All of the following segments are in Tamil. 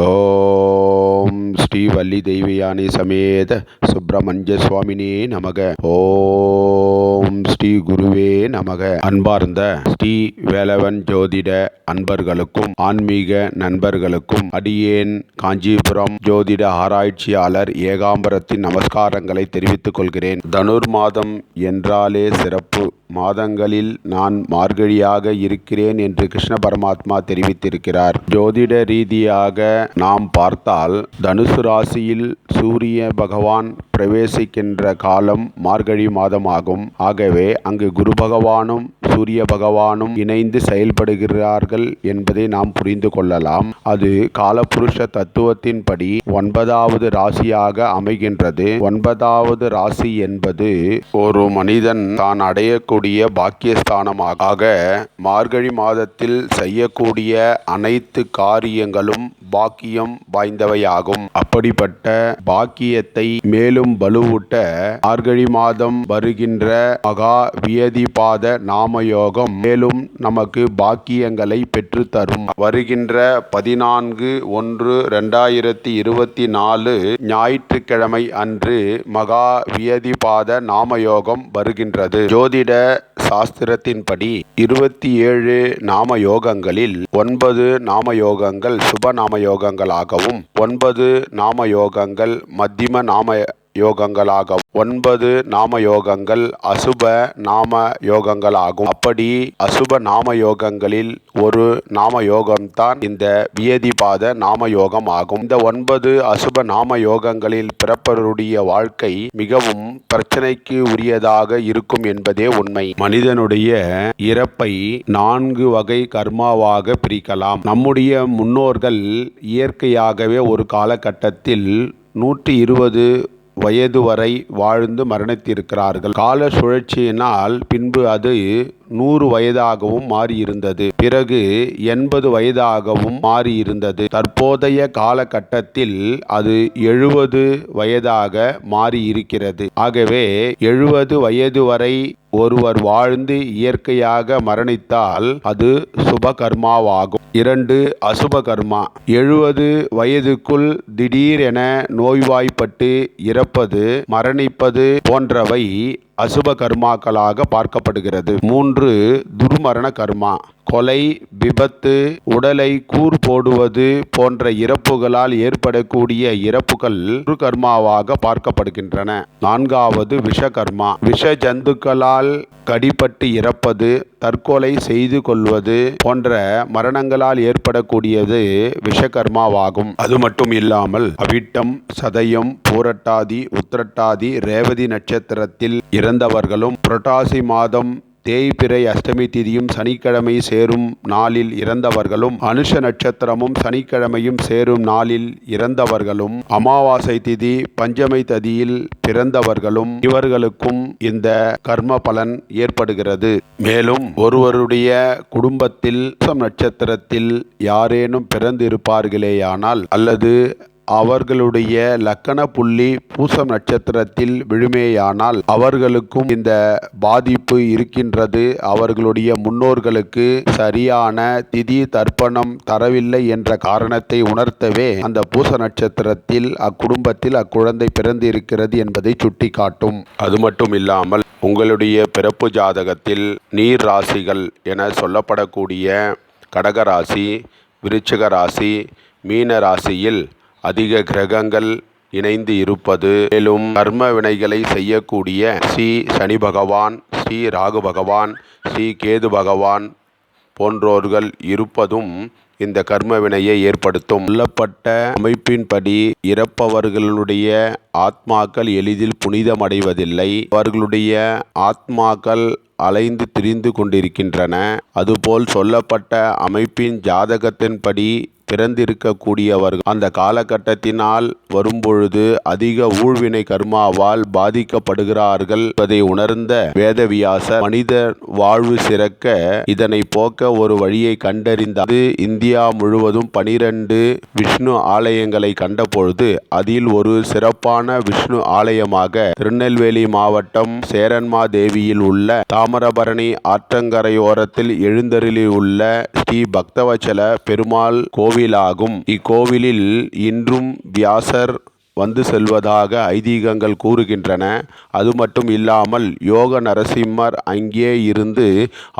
ஓம் ஸ்ரீ வள்ளி தெய்வயானி சமேத சுப்பிரமணிய சுவாமினே நமக. ஓம் ஸ்ரீ குருவே நமக. அன்பார்ந்த ஸ்ரீ வேலவன் ஜோதிட அன்பர்களுக்கும் ஆன்மீக நண்பர்களுக்கும் அடியேன் காஞ்சிபுரம் ஜோதிட ஆராய்ச்சியாளர் ஏகாம்பரத்தின் நமஸ்காரங்களை தெரிவித்துக் கொள்கிறேன். தனுர் மாதம் என்றாலே சிறப்பு. மாதங்களில் நான் மார்கழியாக இருக்கிறேன் என்று கிருஷ்ண பரமாத்மா தெரிவித்திருக்கிறார். ஜோதிட ரீதியாக நாம் பார்த்தால் தனுசு ராசியில் சூரிய பகவான் பிரவேசிக்கின்ற காலம் மார்கழி மாதமாகும். ஆகவே அங்கு குரு பகவானும் சூரிய பகவானும் இணைந்து செயல்படுகிறார்கள் என்பதை நாம் புரிந்து கொள்ளலாம். அது காலபுருஷ தத்துவத்தின்படி ஒன்பதாவது ராசியாக அமைகின்றது. ஒன்பதாவது ராசி என்பது ஒரு மனிதன் தான் அடையக்கூடிய பாக்கியஸ்தானமாக. மார்கழி மாதத்தில் செய்யக்கூடிய அனைத்து காரியங்களும் பாக்கியம் வாய்ந்தவையாகும். அப்படிப்பட்ட பாக்கியத்தை மேலும் வலுவூட்ட மார்கழி மாதம் வருகின்ற மகா வியதிபாத நாம யோகம் மேலும் நமக்கு பாக்கியங்களை பெற்றுத்தரும். வருகின்ற பதினான்கு ஒன்று ரெண்டாயிரத்தி இருபத்தி நாலு ஞாயிற்றுக்கிழமை அன்று மகா வியதிபாத நாமயோகம் வருகின்றது. ஜோதிட சாஸ்திரத்தின்படி இருபத்தி ஏழு நாம யோகங்களில் ஒன்பது நாம யோகங்கள் சுப நாம யோகங்களாகவும் ஒன்பது நாம யோகங்கள் மத்தியம நாம யோகங்களாக. ஒன்பது நாம யோகங்கள் அசுப நாம யோகங்களாகும் அப்படி அசுப நாம யோகங்களில் ஒரு நாம யோகம்தான் இந்த வியதிபாத நாம யோகம் ஆகும் இந்த ஒன்பது அசுப நாம யோகங்களில் பிறப்பருடைய வாழ்க்கை மிகவும் பிரச்சனைக்கு உரியதாக இருக்கும் என்பதே உண்மை. மனிதனுடைய இறப்பை நான்கு வகை கர்மாவாக பிரிக்கலாம். நம்முடைய முன்னோர்கள் இயற்கையாகவே ஒரு காலகட்டத்தில் நூற்றி இருபது வயது வரை வாழ்ந்து மரணித்திருக்கிறார்கள். கால சுழற்சியினால் பின்பு அது நூறு வயதாகவும் மாறியிருந்தது. பிறகு எண்பது வயதாகவும் மாறியிருந்தது. தற்போதைய காலகட்டத்தில் அது எழுபது வயதாக மாறியிருக்கிறது. ஆகவே எழுபது வயது வரை ஒருவர் வாழ்ந்து இயற்கையாக மரணித்தால் அது சுபகர்மாவாகும். இரண்டு அசுப கர்மா எழுபது வயதுக்குள் திடீரென நோய்வாய்ப்பட்டு இறப்பது மரணிப்பது போன்றவை அசுப கர்மாக்களாக பார்க்கப்படுகிறது. மூன்று துர்மரண கர்மா. கொலை விபத்து உடலை கூர் போடுவது போன்ற இறப்புகளால் ஏற்படக்கூடிய இறப்புகள் கர்மாவாக பார்க்கப்படுகின்றன. நான்காவது விஷகர்மா. விஷ ஜந்துக்களால் கடிபட்டு இறப்பது தற்கொலை செய்து கொள்வது போன்ற மரணங்களால் ஏற்படக்கூடியது விஷகர்மாவாகும். அது மட்டும் இல்லாமல் அவிட்டம் சதயம் பூரட்டாதி உத்திரட்டாதி ரேவதி நட்சத்திரத்தில் இறந்தவர்களும் புரட்டாசி மாதம் தேய்பிறை அஷ்டமி திதியும் சனிக்கிழமை சேரும் நாளில் இறந்தவர்களும் அனுஷ நட்சத்திரமும் சனிக்கிழமையும் சேரும் நாளில் இறந்தவர்களும் அமாவாசை திதி பஞ்சமை ததியில் பிறந்தவர்களும் இவர்களுக்கும் இந்த கர்ம பலன் ஏற்படுகிறது. மேலும் ஒருவருடைய குடும்பத்தில் நட்சத்திரத்தில் யாரேனும் பிறந்திருப்பார்களேயானால் அல்லது அவர்களுடைய லக்கண புள்ளி பூசம் நட்சத்திரத்தில் விழுமேயானால் அவர்களுக்கும் இந்த பாதிப்பு இருக்கின்றது. அவர்களுடைய முன்னோர்களுக்கு சரியான திதி தர்ப்பணம் தரவில்லை என்ற காரணத்தை உணர்த்தவே அந்த பூச நட்சத்திரத்தில் அக்குடும்பத்தில் அக்குழந்தை பிறந்து இருக்கிறது என்பதை சுட்டிக்காட்டும். அது மட்டும் இல்லாமல் உங்களுடைய பிறப்பு ஜாதகத்தில் நீர் ராசிகள் என சொல்லப்படக்கூடிய கடகராசி விருச்சிக ராசி மீன ராசியில் அதிக கிரகங்கள் இணைந்து இருப்பது மேலும் கர்ம வினைகளை செய்யக்கூடிய ஸ்ரீ சனி பகவான் ஸ்ரீ ராகு பகவான் ஸ்ரீ கேது பகவான் போன்றோர்கள் இருப்பதும் இந்த கர்ம வினையை ஏற்படுத்தும். சொல்லப்பட்ட அமைப்பின்படி இறப்பவர்களுடைய ஆத்மாக்கள் எளிதில் புனிதமடைவதில்லை. அவர்களுடைய ஆத்மாக்கள் அலைந்து திரிந்து கொண்டிருக்கின்றன. அதுபோல் சொல்லப்பட்ட அமைப்பின் ஜாதகத்தின்படி பிறந்திருக்கக்கூடியவர்கள். அந்த காலகட்டத்தினால் வரும்பொழுது அதிக ஊழ்வினை கர்மாவால் பாதிக்கப்படுகிறார்கள். என்பதை உணர்ந்த வேதவியாச மனித வாழ்வு சிறக்க இதனை போக்க ஒரு வழியை கண்டறிந்தார் இந்தியா முழுவதும் பனிரெண்டு விஷ்ணு ஆலயங்களை கண்டபொழுது அதில் ஒரு சிறப்பான விஷ்ணு ஆலயமாக திருநெல்வேலி மாவட்டம் சேரன்மா தேவியில் உள்ள தாமிரபரணி ஆற்றங்கரையோரத்தில் எழுந்தருளில் உள்ள ஸ்ரீ பக்தவச்சல பெருமாள் கோவில் கோவிலாகும். இக்கோவிலில் இன்றும் வியாசர் வந்து செல்வதாக ஐதீகங்கள் கூறுகின்றன. அது மட்டும் இல்லாமல் யோக நரசிம்மர் அங்கே இருந்து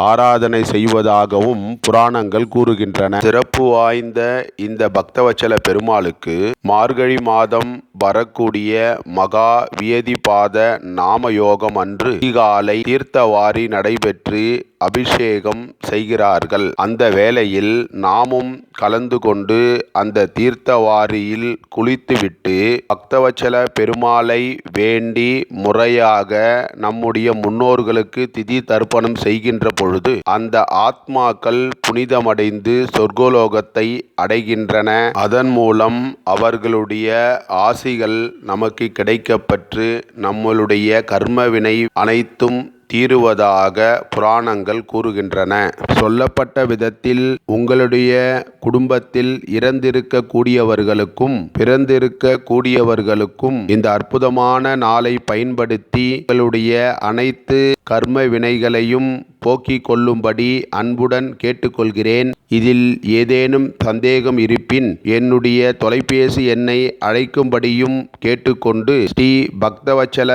ஆராதனை செய்வதாகவும் புராணங்கள் கூறுகின்றன. சிறப்பு வாய்ந்த இந்த பக்தவச்சல பெருமாளுக்கு மார்கழி மாதம் வரக்கூடிய மகா வியதிபாத நாம யோகம் அன்று அதிகாலை தீர்த்தவாரி நடைபெற்று அபிஷேகம் செய்கிறார்கள். அந்த வேளையில் நாமும் கலந்து கொண்டு அந்த தீர்த்தவாரியில் குளித்துவிட்டு பக்தவச்சல பெருமாளை வேண்டி முறையாக நம்முடைய முன்னோர்களுக்கு திதி தர்ப்பணம் செய்கின்ற பொழுது அந்த ஆத்மாக்கள் புனிதமடைந்து சொர்க்கலோகத்தை அடைகின்றன. அதன் மூலம் அவர்களுடைய ஆசிகள் நமக்கு கிடைக்கப்பெற்று நம்மளுடைய கர்மவினை அனைத்தும் தீருவதாக புராணங்கள் கூறுகின்றன. சொல்லப்பட்ட விதத்தில் உங்களுடைய குடும்பத்தில் இறந்திருக்க கூடியவர்களுக்கும் பிறந்திருக்க கூடியவர்களுக்கும் இந்த அற்புதமான நாளை பயன்படுத்தி உங்களுடைய அனைத்து கர்ம வினைகளையும் போக்கிக் கொள்ளும்படி அன்புடன் கேட்டுக்கொள்கிறேன். இதில் ஏதேனும் சந்தேகம் இருப்பின் என்னுடைய தொலைபேசி எண்ணை அழைக்கும்படியும் கேட்டுக்கொண்டு ஸ்ரீ பக்தவச்சல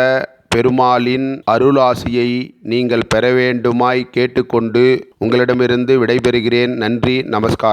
பெருமாளின் அருளாசியை நீங்கள் பெற வேண்டுமாய் கேட்டுக்கொண்டு உங்களிடமிருந்து விடைபெறுகிறேன். நன்றி நமஸ்காரம்.